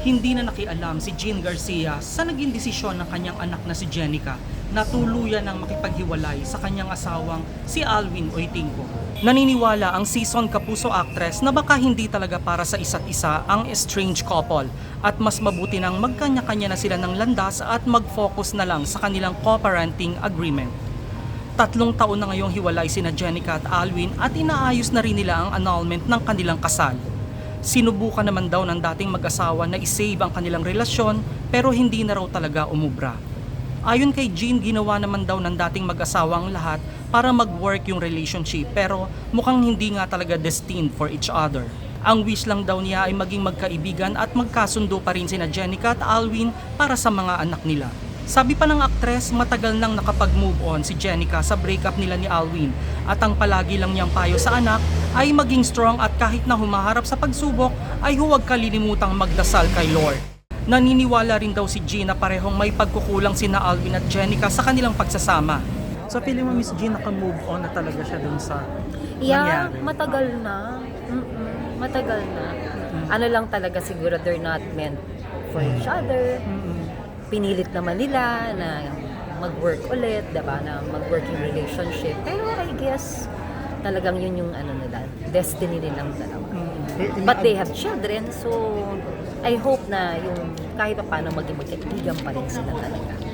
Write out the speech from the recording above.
Hindi na nakialam si Jean Garcia sa naging desisyon ng kanyang anak na si Jenica na tuluyan ng makipaghiwalay sa kanyang asawang si Alwin Oitinco. Naniniwala ang season kapuso actress na baka hindi talaga para sa isa't isa ang estranged couple at mas mabuti nang magkanya-kanya na sila ng landas at mag-focus na lang sa kanilang co-parenting agreement. Tatlong taon na ngayong hiwalay sina Jenica at Alwin at inaayos na rin nila ang annulment ng kanilang kasal. Sinubukan naman daw ng dating mag-asawa na isave ang kanilang relasyon pero hindi na raw talaga umubra. Ayon kay Jean, ginawa naman daw ng dating mag-asawa ang lahat para mag-work yung relationship pero mukhang hindi nga talaga destined for each other. Ang wish lang daw niya ay maging magkaibigan at magkasundo pa rin sina Jenica at Alwin para sa mga anak nila. Sabi pa ng aktres, matagal nang nakapag-move on si Jenica sa breakup nila ni Alwin at ang palagi lang niyang payo sa anak ay maging strong at kahit na humaharap sa pagsubok ay huwag kalilimutang magdasal kay Lord. Naniniwala rin daw si Gina parehong may pagkukulang sina Alvin at Jenica sa kanilang pagsasama. Sa feeling mo, Miss Gina, naka-move on na talaga siya dun sa Yeah, nangyari? matagal na. Mm-mm, matagal na. Ano lang talaga siguro they're not meant for each other. Mm-mm. Pinilit naman nila na mag-work ulit, diba? Na mag-working relationship. Pero I guess talagang yun yung ano nila, destiny nilang dalawa. Mm-mm. But they have children, so I hope na yung kahit pa paano maging magkaibigan pa rin sila talaga.